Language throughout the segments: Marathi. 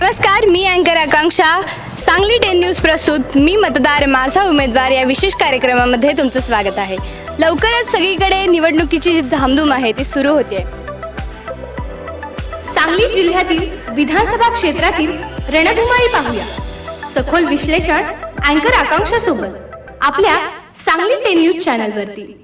नमस्कार मी अँकर आकांक्षा. सांगली टेन न्यूज प्रस्तुत. मी मतदार माझा उमेदवार या विशेष कार्यक्रमामध्ये तुमचं स्वागत आहे. लवकरच सगळीकडे निवडणुकीची जी धामधूम आहे ती सुरू होते सांगली जिल्ह्यातील विधानसभा क्षेत्रातील रणधुमाळी पाहूया. सखोल विश्लेषण अँकर आकांक्षा सोबत आपल्या सांगली टेन न्यूज चॅनलवरती.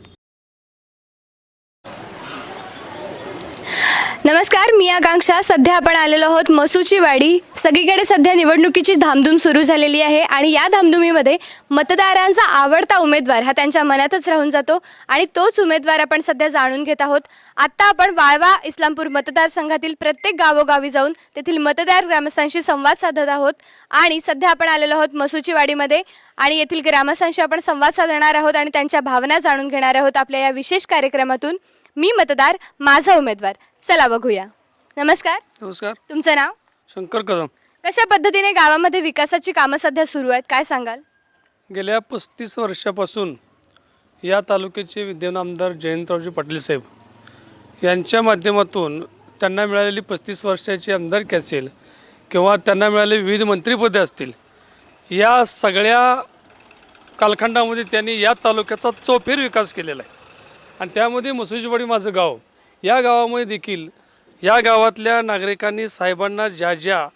नमस्कार मी आकांक्षा. सध्या आपण आलेलो आहोत मसूची वाडी सगळीकडे सध्या निवडणुकीची धामधूम सुरू झालेली आहे आणि या धामधुमीमध्ये मतदारांचा आवडता उमेदवार हा त्यांच्या मनातच राहून जातो आणि तोच उमेदवार आपण सध्या जाणून घेत आहोत. आत्ता आपण वाळवा इस्लामपूर मतदारसंघातील प्रत्येक गावोगावी जाऊन तेथील मतदार ग्रामस्थांशी संवाद साधत आहोत आणि सध्या आपण आलेलो आहोत मसूची वाडीमध्ये आणि येथील ग्रामस्थांशी आपण संवाद साधणार आहोत आणि त्यांच्या भावना जाणून घेणार आहोत आपल्या या विशेष कार्यक्रमातून. मी मतदार माझा उमेदवार. चला बघूया. नमस्कार. नमस्कार. तुमचं नाव? शंकर कदम. कशा पद्धतीने गावामध्ये विकासाची कामं सध्या सुरू आहेत? काय सांगाल? गेल्या पस्तीस वर्षापासून या तालुक्याचे विद्यमान आमदार जयंतरावजी पाटील साहेब यांच्या माध्यमातून त्यांना मिळालेली पस्तीस वर्षाची आमदारकी असेल किंवा त्यांना मिळालेली विविध मंत्रिपदे असतील या सगळ्या कालखंडामध्ये त्यांनी या तालुक्याचा चौफेर विकास केलेला आहे. आणि त्यामध्ये मसुजीवाडी माझं गाव. या गावामध्ये देखील या गावातल्या नागरिकांनी साहेबांना ज्या ज्या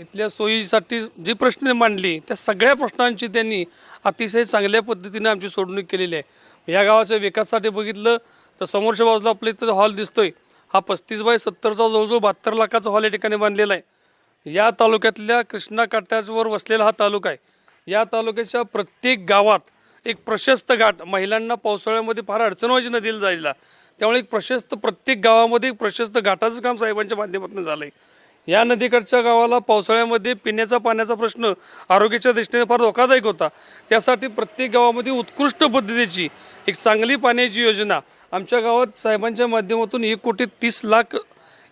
इथल्या सोयीसाठी जी प्रश्न मांडली त्या सगळ्या प्रश्नांची त्यांनी अतिशय चांगल्या पद्धतीने आमची सोडवणूक केलेली आहे. या गावाच्या विकासासाठी बघितलं तर समोरच्या बाजूला आपल्या इथं हॉल दिसतोय हा पस्तीस बाय सत्तरचा जवळजवळ बहात्तर लाखाचा हॉल या ठिकाणी बांधलेला आहे. या तालुक्यातल्या कृष्णा काट्यावर वसलेला हा तालुका आहे. या तालुक्याच्या प्रत्येक गावात एक प्रशस्त घाट. महिलांना पावसाळ्यामध्ये फार अडचण व्हायची नदीला जायला. त्यामुळे एक प्रशस्त प्रत्येक गावामध्ये एक प्रशस्त घाटाचं काम साहेबांच्या माध्यमातून झालं आहे या नदीकडच्या गावाला पावसाळ्यामध्ये पिण्याचा पाण्याचा प्रश्न आरोग्याच्या दृष्टीने फार धोकादायक होता. त्यासाठी प्रत्येक गावामध्ये उत्कृष्ट पद्धतीची एक चांगली पाण्याची योजना आमच्या गावात साहेबांच्या माध्यमातून एक कोटी तीस लाख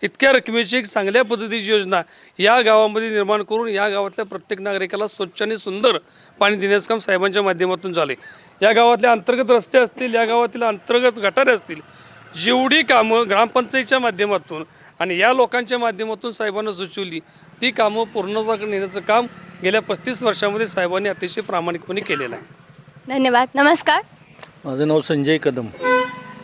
इतक्या रकमेची एक चांगल्या पद्धतीची योजना या गावामध्ये निर्माण करून या गावातल्या प्रत्येक नागरिकाला स्वच्छ आणि सुंदर पाणी देण्याचं काम साहेबांच्या माध्यमातून झाले. या गावातले अंतर्गत रस्ते असतील या गावातील अंतर्गत गटारे असतील जेवढी कामं ग्रामपंचायतीच्या माध्यमातून आणि या लोकांच्या माध्यमातून साहेबांना सुचवली ती कामं पूर्णता नेण्याचं काम गेल्या पस्तीस वर्षामध्ये साहेबांनी अतिशय प्रामाणिकपणे केलेलं आहे. धन्यवाद. नमस्कार. माझं नाव संजय कदम.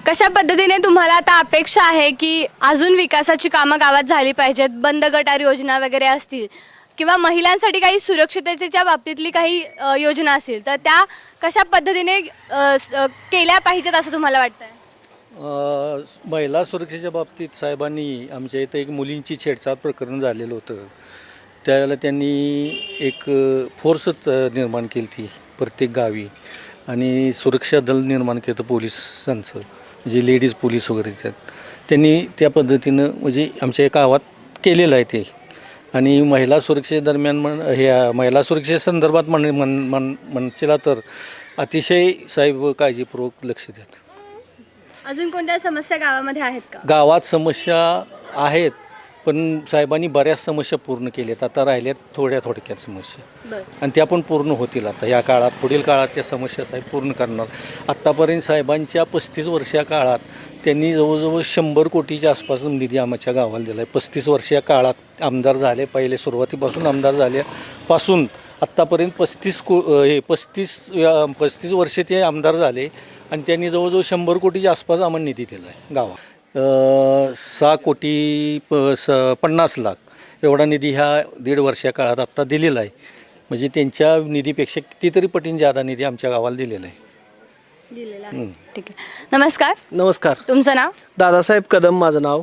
कशा पद्धतीने तुम्हाला आता अपेक्षा आहे की अजून विकासाची कामं गावात झाली पाहिजेत बंद गटार योजना वगैरे असतील किंवा महिलांसाठी काही सुरक्षिततेच्या बाबतीतली काही अ, योजना असतील तर त्या कशा पद्धतीने अ, स- अ, केल्या पाहिजेत असं तुम्हाला वाटतंय? अ, महिला सुरक्षेच्या बाबतीत साहेबांनी आमच्या इथं एक मुलींची छेडछाड प्रकरण झालेलं होतं. त्यावेळेला त्यांनी एक अ, फोर्स त- निर्माण केली ती प्रत्येक गावी. आणि सुरक्षा दल निर्माण केलं होतं पोलिसांचं. म्हणजे लेडीज पोलीस वगैरे त्यात त्यांनी त्या पद्धतीनं म्हणजे आमच्या गावात केलेलं आहे ते. आणि महिला सुरक्षेदरम्यान म्हण हे महिला सुरक्षेसंदर्भात म्हण म्हण म्हण म्हणशीला तर अतिशय साहेब काळजीपूर्वक लक्ष देतात अजून कोणत्या समस्या गावामध्ये आहेत का? गावात समस्या आहेत पण साहेबांनी बऱ्याच समस्या पूर्ण केल्यात. आता राहिल्यात थोड्या थोडक्यात समस्या. आणि त्या पण पूर्ण होतील आता. या काळात पुढील काळात त्या समस्या साहेब पूर्ण करणार. आत्तापर्यंत साहेबांच्या पस्तीस वर्षा काळात त्यांनी जवळजवळ शंभर कोटीच्या आसपास निधी आमच्या गावाला दिला आहे पस्तीस वर्षा काळात आमदार झाले. पहिले सुरुवातीपासून आमदार झाल्यापासून आत्तापर्यंत पस्तीस को हे पस्तीस पस्तीस वर्षे ते आमदार झाले. आणि त्यांनी जवळजवळ शंभर कोटीच्या आसपास आम्हाला निधी दिला आहे गावात सहा कोटी प स पन्नास लाख एवढा निधी ह्या दीड वर्षा काळात आत्ता दिलेला आहे. म्हणजे त्यांच्या निधीपेक्षा कितीतरी पटीने जादा निधी आमच्या गावाला दिलेला आहे. दिलेला आहे. ठीक आहे. नमस्कार. नमस्कार. तुमचं नाव? दादासाहेब कदम माझं नाव.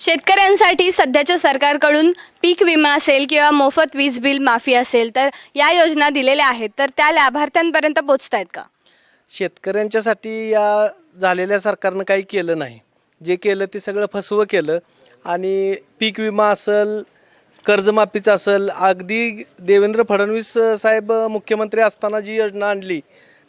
शेतकऱ्यांसाठी सध्याच्या सरकारकडून पीक विमा असेल किंवा मोफत वीज बिल माफी असेल तर या योजना दिलेल्या आहेत. तर त्या लाभार्थ्यांपर्यंत पोचत आहेत का? शेतकऱ्यांच्यासाठी या झालेल्या सरकारनं काही केलं नाही. जे केलं ते सगळं फसवं केलं. आणि पीक विमा असेल कर्जमाफीचं असेल अगदी देवेंद्र फडणवीस साहेब मुख्यमंत्री असताना जी योजना आणली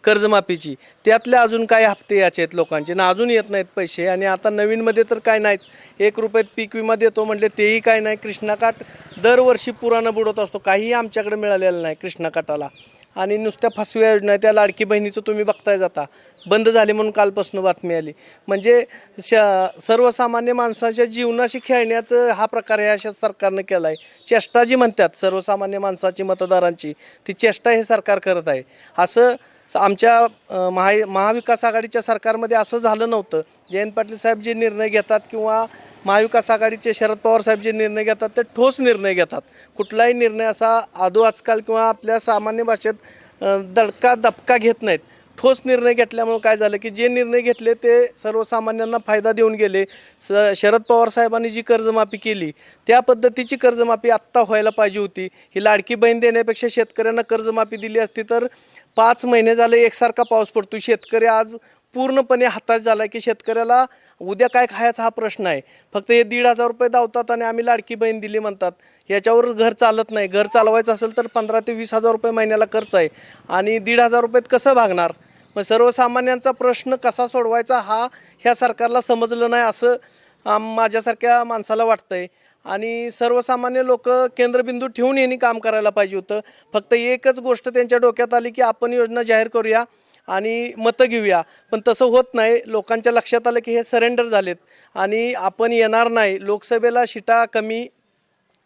कर्जमाफीची त्यातले अजून काही हप्ते याचे आहेत लोकांचे. ना अजून येत नाहीत पैसे. आणि आता नवीनमध्ये तर काय नाहीच. एक रुपयात पीक विमा देतो म्हटले तेही काय नाही. कृष्णाकाठ दरवर्षी पुराणं बुडवत असतो. काहीही आमच्याकडे मिळालेलं नाही कृष्णाकाठाला. आणि नुसत्या फसव्या योजना त्या लाडकी बहिणीचं तुम्ही बघताय जाता. बंद झाले म्हणून कालपासून बातमी आली. म्हणजे श सर्वसामान्य माणसाच्या जीवनाशी खेळण्याचं हा प्रकार ह्या अशा सरकारनं केला आहे चेष्टा जी म्हणतात सर्वसामान्य माणसाची मतदारांची ती चेष्टा हे सरकार करत आहे. असं आमच्या महा महाविकास आघाडीच्या सरकारमध्ये असं झालं नव्हतं. जयंत पाटील साहेब जे निर्णय घेतात किंवा महाविकास आघाडीचे शरद पवार साहेब जे निर्णय घेतात ते ठोस निर्णय घेतात. कुठलाही निर्णय असा आदो आजकाल किंवा आपल्या सामान्य भाषेत दडका दबका घेत नाहीत. ठोस निर्णय घेतल्यामुळे काय झालं की जे निर्णय घेतले ते सर्वसामान्यांना फायदा देऊन गेले. स शरद पवार साहेबांनी जी कर्जमाफी केली त्या पद्धतीची कर्जमाफी आत्ता व्हायला पाहिजे होती. ही लाडकी बहीण देण्यापेक्षा शेतकऱ्यांना कर्जमाफी दिली असती तर पाच महिने झाले एकसारखा पाऊस पडतो शेतकरी आज पूर्णपणे हातात झाला आहे की शेतकऱ्याला उद्या काय खायचा हा प्रश्न आहे. फक्त हे दीड हजार रुपये धावतात आणि आम्ही लाडकी बहीण दिली म्हणतात. याच्यावर घर चालत नाही. घर चालवायचं असेल तर पंधरा ते वीस हजार रुपये महिन्याला खर्च आहे. आणि दीड हजार रुपयात कसं भागणार? मग सर्वसामान्यांचा प्रश्न कसा सोडवायचा हा ह्या सरकारला समजलं नाही असं माझ्यासारख्या माणसाला वाटतंय. आणि सर्वसामान्य लोक केंद्रबिंदू ठेवून यांनी काम करायला पाहिजे होतं. फक्त एकच गोष्ट त्यांच्या डोक्यात आली की आपण योजना जाहीर करूया. आणि मतं घेऊया. पण तसं होत नाही. लोकांच्या लक्षात आलं की हे सरेंडर झालेत. आणि आपण येणार नाही. लोकसभेला शिटा कमी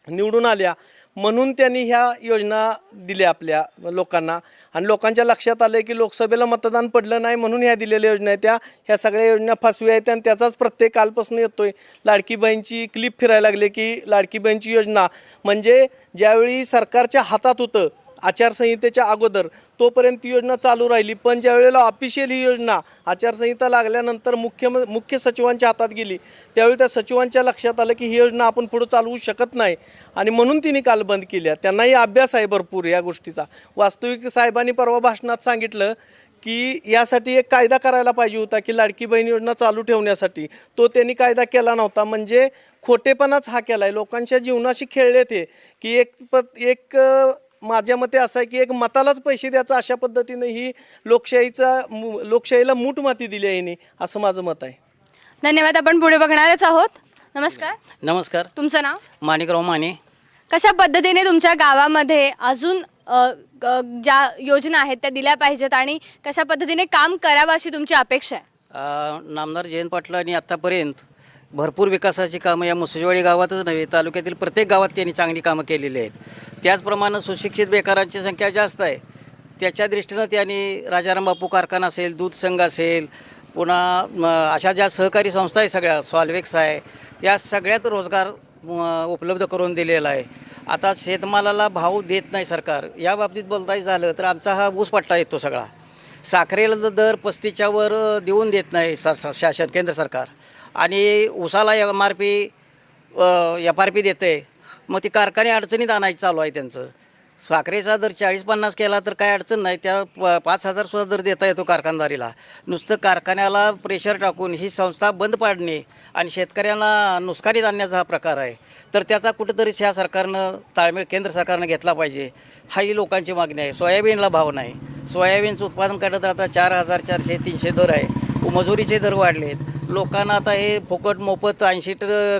निवडून आल्या. म्हणून त्यांनी ह्या योजना दिल्या आपल्या लोकांना. आणि लोकांच्या लक्षात आलं की लोकसभेला मतदान पडलं नाही म्हणून ह्या दिलेल्या योजना आहेत. त्या ह्या सगळ्या योजना फसव्या आहेत आणि त्याचाच प्रत्येक कालपासून येतो लाडकी बहीणची क्लिप फिरायला लागले की लाडकी बहीणची योजना. म्हणजे ज्यावेळी सरकारच्या हातात होतं आचारसंहितेच्या अगोदर तोपर्यंत ती योजना चालू राहिली. पण ज्या वेळेला ऑफिशियल ही योजना आचारसंहिता लागल्यानंतर मुख्य मुख्य सचिवांच्या हातात गेली त्यावेळी त्या सचिवांच्या लक्षात आलं की ही योजना आपण पुढं चालवू शकत नाही. आणि म्हणून तिने काल बंद केल्या. त्यांनाही अभ्यास आहे भरपूर या गोष्टीचा. वास्तविक साहेबांनी परवा भाषणात सांगितलं की यासाठी एक कायदा करायला पाहिजे होता की लाडकी बहीण योजना चालू ठेवण्यासाठी. तो त्यांनी कायदा केला नव्हता. म्हणजे खोटेपणाच हा केला आहे लोकांच्या जीवनाशी खेळले ते की एक प एक माझ्या मते असं आहे की एक मतालाच पैसे द्यायचा अशा पद्धतीने ही लोकशाहीचा लोकशाहीला मूठ माती दिली आहे असं माझं मत आहे. धन्यवाद आपण पुढे बघणारच आहोत. नमस्कार. नमस्कार. तुमचं नाव? माणिकराव माने. कशा पद्धतीने तुमच्या गावामध्ये अजून अ, ग- ज्या योजना आहेत त्या दिल्या पाहिजेत आणि कशा पद्धतीने काम करावं अशी तुमची अपेक्षा आहे? अ, नामदार जयंत पाटलांनी आत्तापर्यंत भरपूर विकासाची कामं या मुसळवाडी गावातच नव्हे तालुक्यातील प्रत्येक गावात त्यांनी चांगली कामं केलेली आहेत. त्याचप्रमाणे सुशिक्षित बेकारांची संख्या जास्त आहे. त्याच्या दृष्टीनं त्यांनी राजाराम बापू कारखाना असेल दूध संघ असेल पुन्हा अशा ज्या सहकारी संस्था आहे सगळ्या सॉल्वेक्स आहे या सगळ्यात रोजगार उपलब्ध करून दिलेला आहे. आता शेतमालाला भाव देत नाही सरकार. या बाबतीत बोलताय झालं तर आमचा हा ऊस पट्टा येतो सगळा. साखरेला दर पस्तीच्यावर देऊन देत नाही सर शासन केंद्र सरकार. आणि ऊसाला M R P F R P देते मग ते कारखाने अडचणीत आणायचं चालू आहे त्यांचं. साखरेचा दर चाळीस पन्नास केला तर काय अडचण नाही. त्या प पाच हजारसुद्धा दर देता येतो कारखानदारीला. नुसतं कारखान्याला प्रेशर टाकून ही संस्था बंद पाडणे आणि शेतकऱ्यांना नुसकानीत आणण्याचा हा प्रकार आहे. तर त्याचा कुठंतरी ह्या सरकारनं ताळमेळ केंद्र सरकारनं घेतला पाहिजे. हा ही लोकांची मागणी आहे. सोयाबीनला भाव नाही. सोयाबीनचं उत्पादन काढत आता चार हजार चारशे तीनशे दर आहे. मजुरीचे दर वाढलेत. लोकांना आता हे फुकट मोफत ऐंशी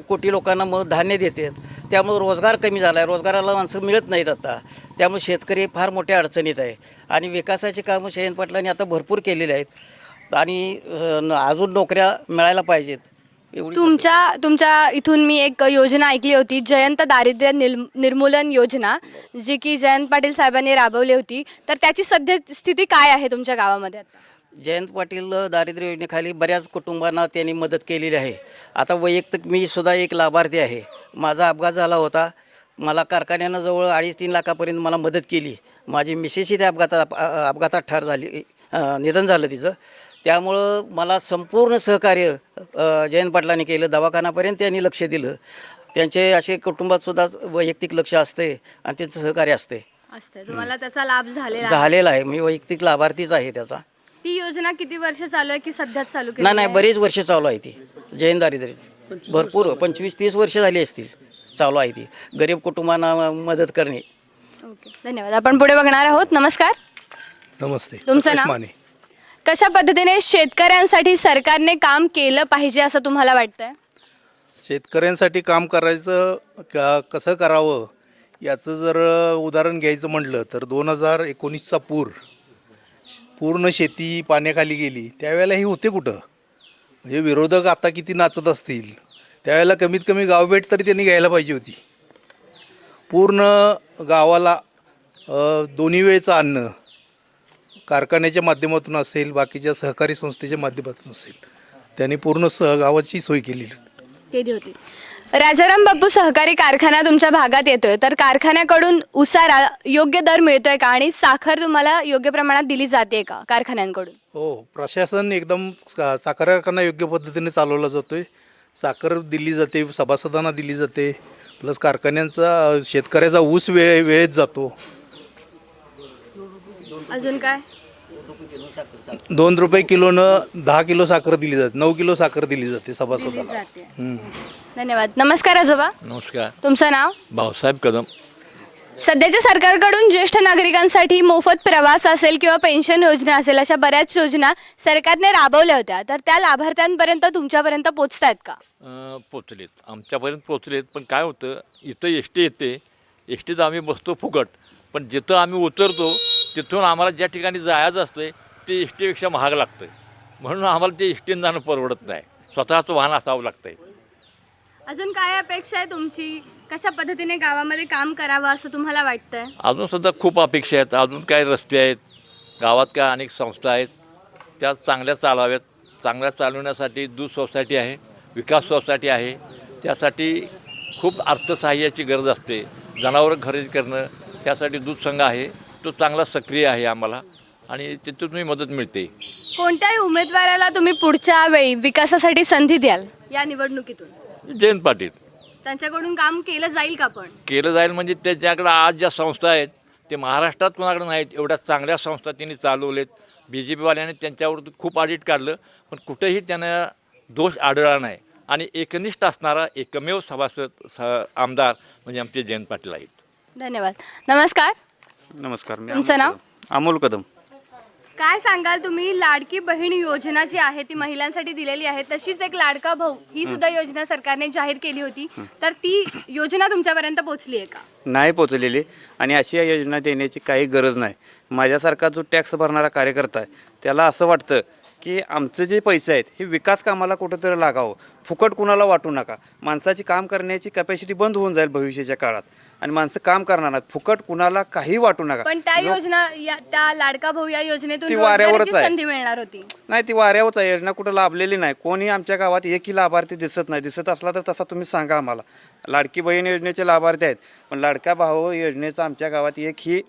कोटी लोकांना मग धान्य देतात त्यामुळे रोजगार कमी झाला आहे रोजगाराला माणसं मिळत नाहीत आता. त्यामुळे शेतकरी फार मोठ्या अडचणीत आहे. आणि विकासाची कामं शयन पाटलांनी आता भरपूर केलेली आहेत. आणि अजून नोकऱ्या मिळायला पाहिजेत. तुमच्या तुमच्या इथून मी एक योजना ऐकली होती. जयंत दारिद्र्य निल निर्मूलन योजना जी की जयंत पाटील साहेबांनी राबवली होती. तर त्याची सध्या स्थिती काय आहे तुमच्या गावामध्ये आता? जयंत पाटील दारिद्र्य योजनेखाली बऱ्याच कुटुंबांना त्यांनी मदत केलेली आहे. आता वैयक्तिक मी सुद्धा एक लाभार्थी आहे. माझा अपघात झाला होता. मला कारखान्यानं जवळ अडीच तीन लाखापर्यंत मला मदत केली. माझी मिसेसही त्या अपघातात अपघातात ठार झाली निधन झालं तिचं. त्यामुळं मला संपूर्ण सहकार्य जयंत पाटलांनी केलं. दवाखानापर्यंत त्यांनी लक्ष दिलं. त्यांचे असे कुटुंबात सुद्धा वैयक्तिक लक्ष असते आणि त्यांचं सहकार्य असते. असते तुम्हाला त्याचा लाभ झालेला. झालेलं आहे. मी वैयक्तिक लाभार्थीच आहे त्याचा. ती योजना किती वर्ष चालू आहे की सध्याच चालू केली नाही नाही बरीच वर्ष चालू आहे ती. जैन दारिद्र्य भरपूर पंचवीस तीस वर्ष झाली असतील चालू आहे ती. गरीब कुटुंबांना मदत करणे. ओके धन्यवाद. आपण पुढे बघणार आहोत. नमस्कार. नमस्ते. तुमचं नाव? माने. कशा पद्धतीने शेतकऱ्यांसाठी सरकारने काम केलं पाहिजे असं तुम्हाला वाटतंय? शेतकऱ्यांसाठी काम करायचं का कसं करावं याचं जर उदाहरण घ्यायचं म्हटलं तर दोन हजार एकोणीसचा पूर पूर्ण शेती पाण्याखाली गेली त्यावेळेला ही होते कुठं? म्हणजे विरोधक आता किती नाचत असतील त्यावेळेला कमीत कमी गावभेट तरी त्यांनी घ्यायला पाहिजे होती. पूर्ण गावाला दोन्ही वेळचं अन्न कारखान्याच्या माध्यमातून असेल बाकीच्या सहकारी संस्थेच्या माध्यमातून असेल त्यांनी पूर्ण सह गावाची सोय केलेली केली होती. राजाराम बापू सहकारी कारखाना तुमच्या भागात येतोय. तर कारखान्याकडून उसारा योग्य दर मिळतोय का? आणि साखर तुम्हाला योग्य प्रमाणात दिली जाते का कारखान्यांकडून? हो प्रशासन एकदम सा- साखर कारखाना योग्य पद्धतीने चालवला जातो आहे साखर दिली जाते सभासदांना दिली जाते प्लस कारखान्यांचा शेतकऱ्याचा ऊस वेळे वेळेत जातो. अजून काय? दोन रुपये किलोनं दहा किलो साखर दिली जाते नऊ किलो साखर दिली जाते सभासदाला. जाते. धन्यवाद. नमस्कार आजोबा. नमस्कार. तुमचं नाव? भाऊसाहेब कदम. सध्याच्या सरकारकडून ज्येष्ठ नागरिकांसाठी मोफत प्रवास असेल किंवा पेन्शन योजना असेल अशा बऱ्याच योजना सरकारने राबवल्या होत्या. तर त्या लाभार्थ्यांपर्यंत तुमच्यापर्यंत पोचतायत का? अं, पोचलेत आमच्यापर्यंत पोचलेत पण काय होतं इथं एस टी येते. एस टीत आम्ही बसतो फुकट. पण जिथं आम्ही उतरतो तिथून आम्हाला ज्या ठिकाणी जायचं असतं ते एस टीपेक्षा महाग लागतं म्हणून आम्हाला ते एस टीनं जाणं परवडत नाही. स्वतःचं वाहन असावं लागतंय. अजून काय अपेक्षा आहे तुमची? कशा पद्धतीने गावामध्ये काम करावं असं तुम्हाला वाटतंय? अजून सुद्धा खूप अपेक्षा आहेत. अजून काय रस्ते आहेत. गावात काय अनेक संस्था आहेत. त्या चांगल्या चालाव्यात. चांगल्या चालवण्यासाठी दूध सोसायटी आहे विकास सोसायटी आहे. त्यासाठी खूप अर्थसहाय्याची गरज असते. जनावरं खरेदी करणं त्यासाठी दूध संघ आहे. तो चांगला सक्रिय आहे आम्हाला आणि तिथूनही मदत मिळते. कोणत्याही उमेदवाराला तुम्ही पुढच्या वेळी विकासासाठी संधी द्याल या निवडणुकीतून? जयंत पाटील. त्यांच्याकडून काम केलं जाईल का पण? केलं जाईल म्हणजे त्याच्याकडं आज ज्या संस्था आहेत ते महाराष्ट्रात कोणाकडे नाहीत एवढ्या चांगल्या संस्था त्यांनी चालवलेत बी जे पीवाल्याने त्यांच्यावर खूप ऑडिट काढलं पण कुठेही त्यांना दोष आढळला नाही. आणि एकनिष्ठ असणारा एकमेव सभासद स आमदार म्हणजे आमचे जयंत पाटील आहेत. धन्यवाद. नमस्कार. नमस्कार मी तुमचं नाव? अमोल कदम. काय सांगाल तुम्ही? लाडकी बहीण योजना जी आहे ती महिलांसाठी दिलेली आहे. तशीच एक लाडका भाऊ ही सुद्धा योजना सरकारने जाहीर केली होती. तर ती योजना तुमच्यापर्यंत पोहोचली आहे का? नाही पोचलेली आणि अशी या योजना देण्याची काही गरज नाही. माझ्यासारखा जो टॅक्स भरणारा कार्यकर्ता आहे त्याला असं वाटतं की आमचे जे पैसे आहेत हे विकास कामाला कुठंतरी लागावं. फुकट कुणाला वाटू नका. माणसाची काम करण्याची कॅपॅसिटी बंद होऊन जाईल भविष्याच्या काळात. आणि माणसं काम करणार नाहीत. फुकट कुणाला काही वाटू नका. पण त्या योजना या त्या लाडका भाऊ या योजनेतून ती वाऱ्यावरच रोजगाराची आहे. संधी मिळणार होती. नाही ती वाऱ्यावरच आहे. योजना कुठं लाभलेली नाही. कोणी आमच्या गावात एकही लाभार्थी दिसत नाही. दिसत असला तर तसा तुम्ही सांगा आम्हाला. लाडकी बहीण योजनेचे लाभार्थी आहेत. पण लाडका भाऊ योजनेचा आमच्या गावात एकही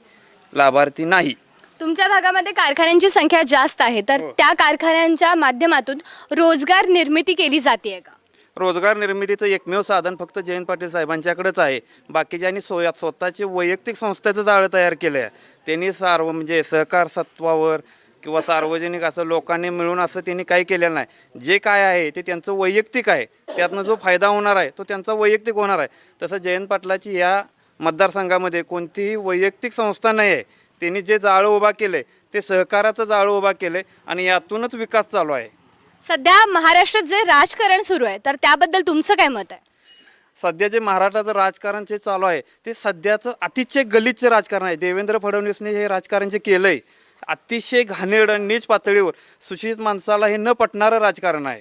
लाभार्थी नाही. तुमच्या भागामध्ये कारखान्यांची संख्या जास्त आहे. तर त्या कारखान्यांच्या माध्यमातून रोजगार निर्मिती केली जाते का? रोजगार निर्मितीचं एकमेव साधन फक्त जयंत पाटील साहेबांच्याकडेच आहे. बाकीच्यांनी सोया स्वतःचे वैयक्तिक संस्थेचं जाळं तयार केलं आहे त्यांनी सार्व म्हणजे सहकार सत्वावर किंवा सार्वजनिक असं लोकांनी मिळून असं त्यांनी काही केलेलं नाही. जे काय आहे ते त्यांचं वैयक्तिक आहे. त्यातनं जो फायदा होणार आहे तो त्यांचा वैयक्तिक होणार आहे. तसं जयंत पाटलाची या मतदारसंघामध्ये कोणतीही वैयक्तिक संस्था नाही आहे. त्यांनी जे जाळं उभा केलं आहे ते सहकाराचं जाळं उभा केलं आहे आणि यातूनच विकास चालू आहे. सध्या महाराष्ट्रात जे राजकारण सुरू आहे तर त्याबद्दल तुमचं काय मत आहे? सध्या जे महाराष्ट्राचं राजकारण जे चालू आहे ते सध्याचं अतिशय गलितचे राजकारण आहे. देवेंद्र फडणवीसने हे राजकारण जे केलं आहे अतिशय घाणेरड नीच पातळीवर सुशिक्षित माणसाला हे न पटणारं राजकारण आहे.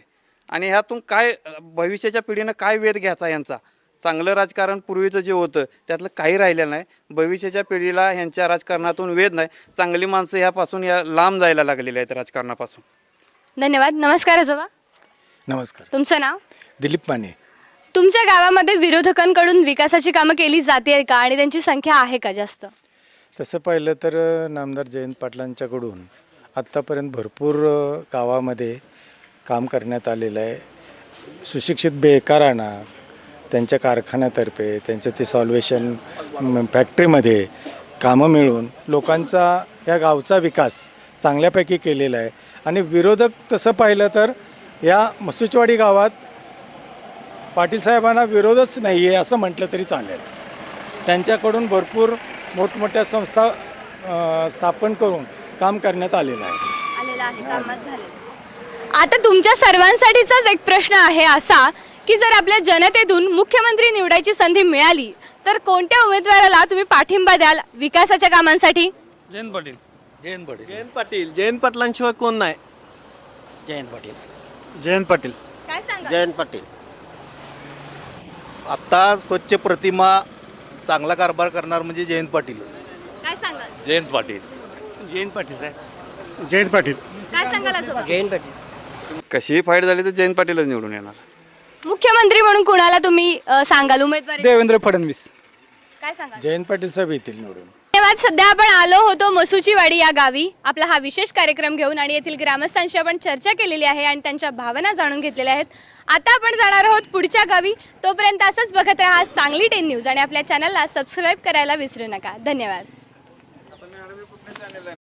आणि ह्यातून काय भविष्याच्या पिढीनं काय वेध घ्यायचा यांचा? चांगलं राजकारण पूर्वीचं जे होतं त्यातलं काही राहिलेलं नाही. भविष्याच्या पिढीला ह्यांच्या राजकारणातून वेध नाही. चांगली माणसं ह्यापासून या लांब जायला लागलेली आहेत राजकारणापासून. धन्यवाद. नमस्कार आजोबा. नमस्कार. तुमचं नाव? दिलीप माने. तुमच्या गावामध्ये विरोधकांकडून विकासाची कामं केली जाते का आणि त्यांची संख्या आहे का जास्त? तसं पाहिलं तर नामदार जयंत पाटलांच्याकडून आत्तापर्यंत भरपूर गावामध्ये काम करण्यात आलेलं आहे. सुशिक्षित बेकारांना त्यांच्या कारखान्यातर्फे त्यांच्या ते सॉल्वेशन फॅक्टरीमध्ये कामं मिळून लोकांचा या गावचा विकास चांगल्यापैकी केलेला आहे. आणि विरोधक तसं पाहिलं तर या मसुचवाडी गावात पाटील साहेबांना विरोधच नाही आहे असं म्हटलं तरी चालेल. त्यांच्याकडून भरपूर मोठमोठ्या संस्था स्थापन करून काम करण्यात आलेलं आहे. आलेला आहे कामात झाले आता तुमच्या सर्वांसाठीचाच एक प्रश्न आहे असा की जर आपल्या जनतेतून मुख्यमंत्री निवडायची संधी मिळाली तर तर कोणत्या उमेदवाराला तुम्ही पाठिंबा द्याल विकासाच्या कामांसाठी? जयंत पाटील. जयंत पाटील. जयंत पाटील. जयंत पाटलांशिवाय कोण नाही? जयंत पाटील. जयंत पाटील. काय सांगा? जयंत पाटील. आत्ता स्वच्छ प्रतिमा चांगला कारभार करणार म्हणजे जयंत पाटीलच. काय सांगाल जयंत पाटील. जयंत पाटील साहेब. जयंत पाटील. काय सांगाल आजोबा? कशीही फाईट झाली तर जयंत पाटीलच निवडून येणार. मुख्यमंत्री म्हणून कुणाला तुम्ही अ, सांगाल? उमेदवारी? देवेंद्र फडणवीस. काय सांगाल? जयंत पाटील साहेब येतील निवडून. धन्यवाद. सध्या आपण आलो होतो मसुचीवाडी या गावी. आपला हा विशेष कार्यक्रम घेऊन आणि येथील ग्रामस्थांशी आपण चर्चा केलेली आहे आणि त्यांच्या भावना जाणून घेतलेल्या आहेत. आता आपण जाणार आहोत पुढच्या गावी. तोपर्यंत असंच बघत राहा सांगली टेन न्यूज आणि आपल्या चॅनलला सबस्क्राईब करायला विसरू नका. धन्यवाद.